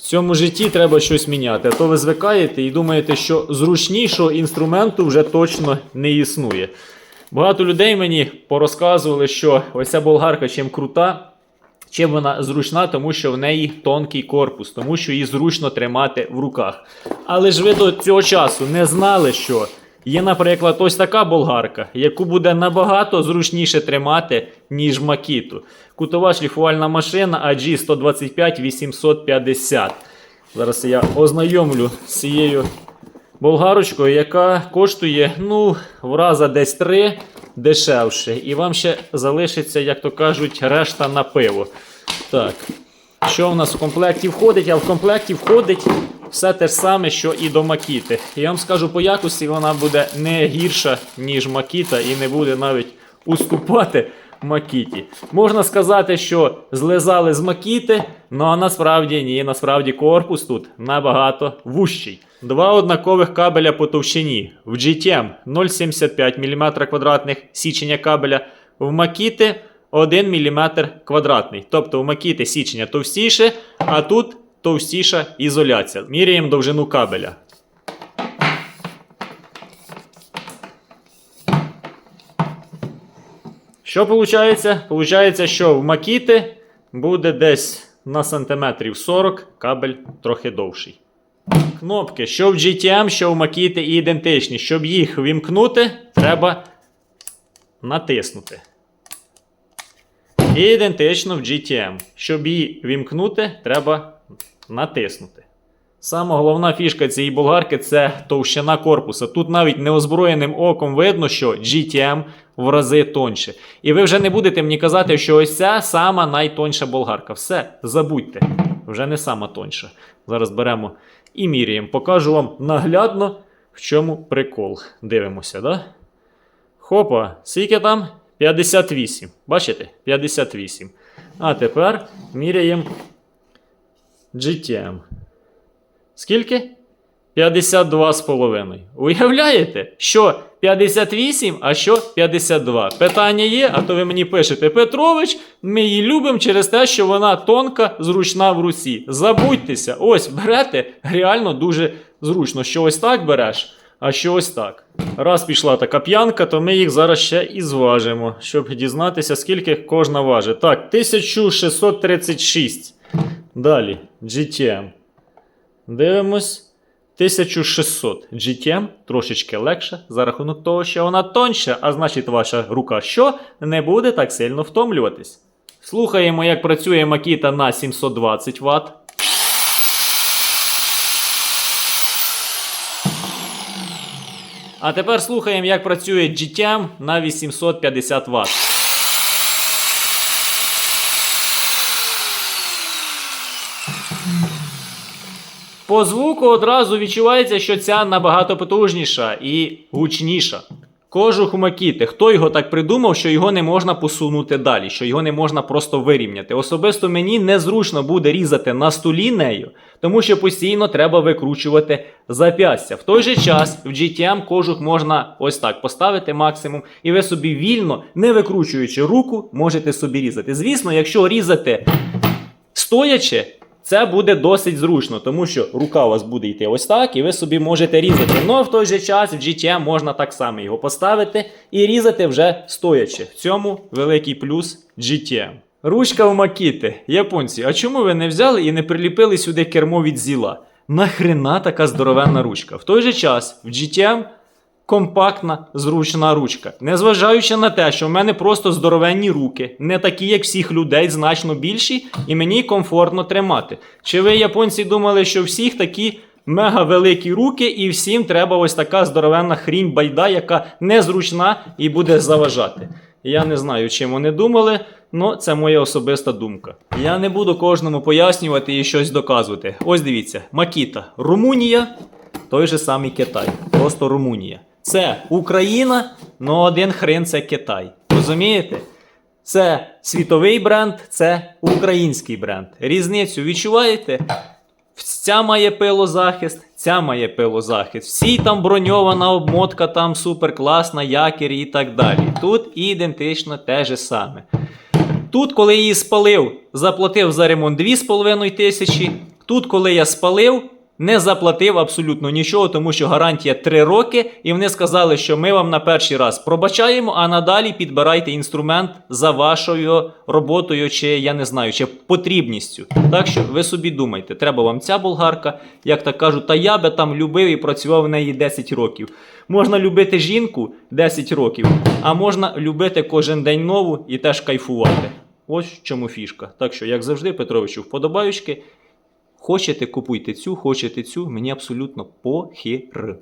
В цьому житті треба щось міняти. А то ви звикаєте і думаєте, що зручнішого інструменту вже точно не існує. Багато людей мені порозказували, що ось ця болгарка чим крута, чим вона зручна, тому що в неї тонкий корпус, тому що її зручно тримати в руках. Але ж ви до цього часу не знали, що є, наприклад, ось така болгарка, яку буде набагато зручніше тримати, ніж макіту. Кутова шліфувальна машина AG 125 850. Зараз я ознайомлю з цією болгарочкою, яка коштує ну, в раза десь 3 дешевше. І вам ще залишиться, як то кажуть, решта на пиво. Так. Що в нас в комплекті входить? А в комплекті входить все те ж саме, що і до макіти. Я вам скажу, по якості вона буде не гірша, ніж макіта, і не буде навіть уступати макіті. Можна сказати, що злизали з макіти, але насправді ні, насправді корпус тут набагато вущий. Два однакових кабеля по товщині. В GTM 0,75 мм квадратних січення кабеля, в макіти 1 мм квадратний. Тобто в макіти січення товстіше, а тут товстіша ізоляція. Міряємо довжину кабеля. Що виходить? Получається, що в макіти буде десь на сантиметрів 40 кабель трохи довший. Кнопки, що в GTM, що в макіти ідентичні. Щоб їх вімкнути, треба натиснути. І ідентично в GTM. Щоб її вімкнути, треба натиснути. Сама головна фішка цієї болгарки це товщина корпуса. Тут навіть неозброєним оком видно, що GTM в рази тоньше. І ви вже не будете мені казати, що ось ця сама найтоньша болгарка. Все, забудьте, вже не сама тоньша. Зараз беремо і міряємо. Покажу вам наглядно, в чому прикол. Дивимося, да? Хопа, скільки там? 58. Бачите? 58. А тепер міряємо GTM. Скільки? 52,5. Уявляєте, що 58, а що 52. Питання є, а то ви мені пишете, Петрович, ми її любимо через те, що вона тонка, зручна в руці. Забудьтеся, ось берете, реально дуже зручно. Що ось так береш, а що ось так. Раз пішла така п'янка, то ми їх зараз ще і зважимо, щоб дізнатися, скільки кожна важить. Так, 1636. Далі, GTM. Дивимось. 1600 GTM трошечки легше за рахунок того, що вона тоньша, а значить ваша рука що не буде так сильно втомлюватись. Слухаємо, як працює Makita на 720 Вт. А тепер слухаємо, як працює GTM на 850 Вт. По звуку одразу відчувається, що ця набагато потужніша і гучніша. Кожух Макіти. Хто його так придумав, що його не можна посунути далі, що його не можна просто вирівняти. Особисто мені незручно буде різати на столі нею, тому що постійно треба викручувати запястя. В той же час в GTM кожух можна ось так поставити максимум, і ви собі вільно, не викручуючи руку, можете собі різати. Звісно, якщо різати стоячи, це буде досить зручно, тому що рука у вас буде йти ось так, і ви собі можете різати. Ну в той же час в GTM можна так само його поставити і різати вже стоячи. В цьому великий плюс GTM. Ручка в макіти. Японці, а чому ви не взяли і не приліпили сюди кермо від зіла? Нахрена така здоровенна ручка? В той же час в GTM компактна, зручна ручка. Незважаючи на те, що в мене просто здоровенні руки, не такі, як всіх людей, значно більші, і мені комфортно тримати. Чи ви, японці, думали, що всіх такі мега великі руки, і всім треба ось така здоровенна хрінь байда, яка незручна і буде заважати? Я не знаю, чим вони думали, але це моя особиста думка. Я не буду кожному пояснювати і щось доказувати. Ось дивіться: Макіта, Румунія, той же самий Китай, просто Румунія. Це Україна, але один хрен це Китай. Розумієте? Це світовий бренд, це український бренд. Різницю відчуваєте? Ця має пилозахист, ця має пилозахист. Всі там броньована обмотка, там супер класна, якірі і так далі. Тут ідентично те же саме. Тут, коли її спалив, заплатив за ремонт 2,5 тисячі. Тут, коли я спалив, не заплатив абсолютно нічого, тому що гарантія 3 роки, і вони сказали, що ми вам на перший раз пробачаємо, а надалі підбирайте інструмент за вашою роботою, чи я не знаю, чи потрібністю. Так що ви собі думайте, треба вам ця болгарка, як так кажуть, та я би там любив і працював в неї 10 років. Можна любити жінку 10 років, а можна любити кожен день нову і теж кайфувати. Ось в чому фішка. Так що, як завжди, Петровичу, вподобаючки. Хочете, купуйте цю, хочете цю, мені абсолютно похір.